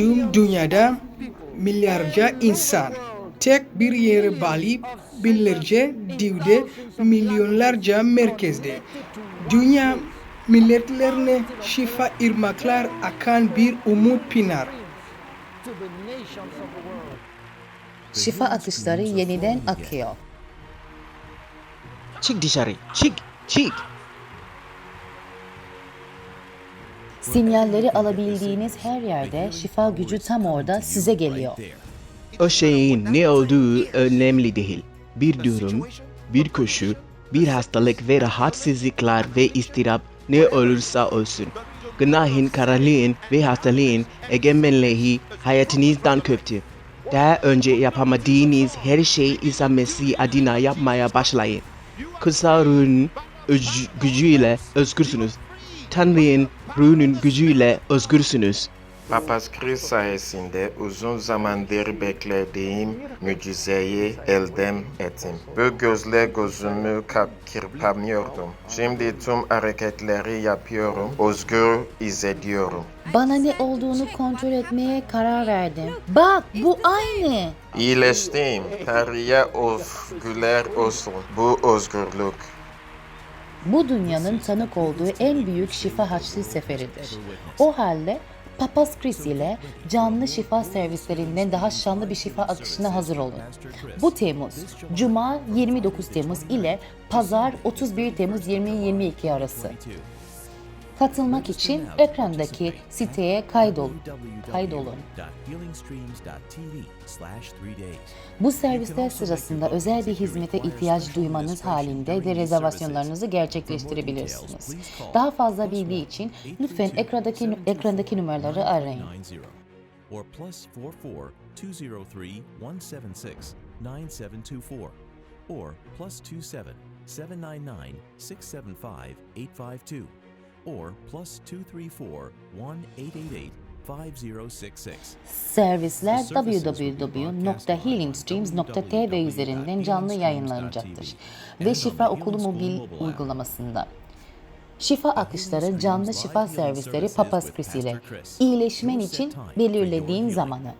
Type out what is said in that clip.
Tüm dünyada milyarca insan tek bir yere bağlı binlerce divde milyonlarca merkezde. Dünya milletlerine şifa irmaklar akan bir umut pinar. Şifa akışları yeniden akıyor. Çık dışarı. Çık. Çık. Sinyalleri alabildiğiniz her yerde şifa gücü tam orada size geliyor. O şeyin ne olduğu önemli değil. Bir durum, bir koşu, bir hastalık ve rahatsızlıklar ve istirap ne olursa olsun. Günahın, karalığın ve hastalığın egemenliği hayatınızdan köptü. Daha önce yapamadığınız her şeyi İsa Mesih adına yapmaya başlayın. Kutsal ruhun gücüyle özgürsünüz. Tanrı'nın ruhunun gücüyle özgürsünüz. Papaz Chris sayesinde uzun zamandır beklediğim mucizeyi elde ettim. Bu gözle gözümü kap- kırpamıyordum. Şimdi tüm hareketleri yapıyorum, özgür hissediyorum. Bana ne olduğunu kontrol etmeye karar verdim. Bak bu aynı. İyileştim. Tanrı'ya övgüler olsun. Bu özgürlük. Bu dünyanın tanık olduğu en büyük şifa haçlı seferidir. O halde Papaz Chris ile canlı şifa servislerinden daha şanlı bir şifa akışına hazır olun. Bu Temmuz, Cuma 29 Temmuz ile Pazar 31 Temmuz 2022 arası. Katılmak için ekrandaki siteye kaydol, kaydolun. Bu servisler sırasında özel bir hizmete ihtiyaç duymanız halinde de rezervasyonlarınızı gerçekleştirebilirsiniz. Daha fazla bilgi için lütfen ekrandaki ekrandaki numaraları arayın. or plus 44 203 176 9724 or plus 27 799 675 852 or plus 234 1888 5066. Servisler www.healingstreams.tv üzerinden canlı yayınlanacaktır ve Şifa Okulu mobil uygulamasında. Şifa akışları canlı şifa servisleri Papaz Chris. ile iyileşmen için belirlediğin zamanı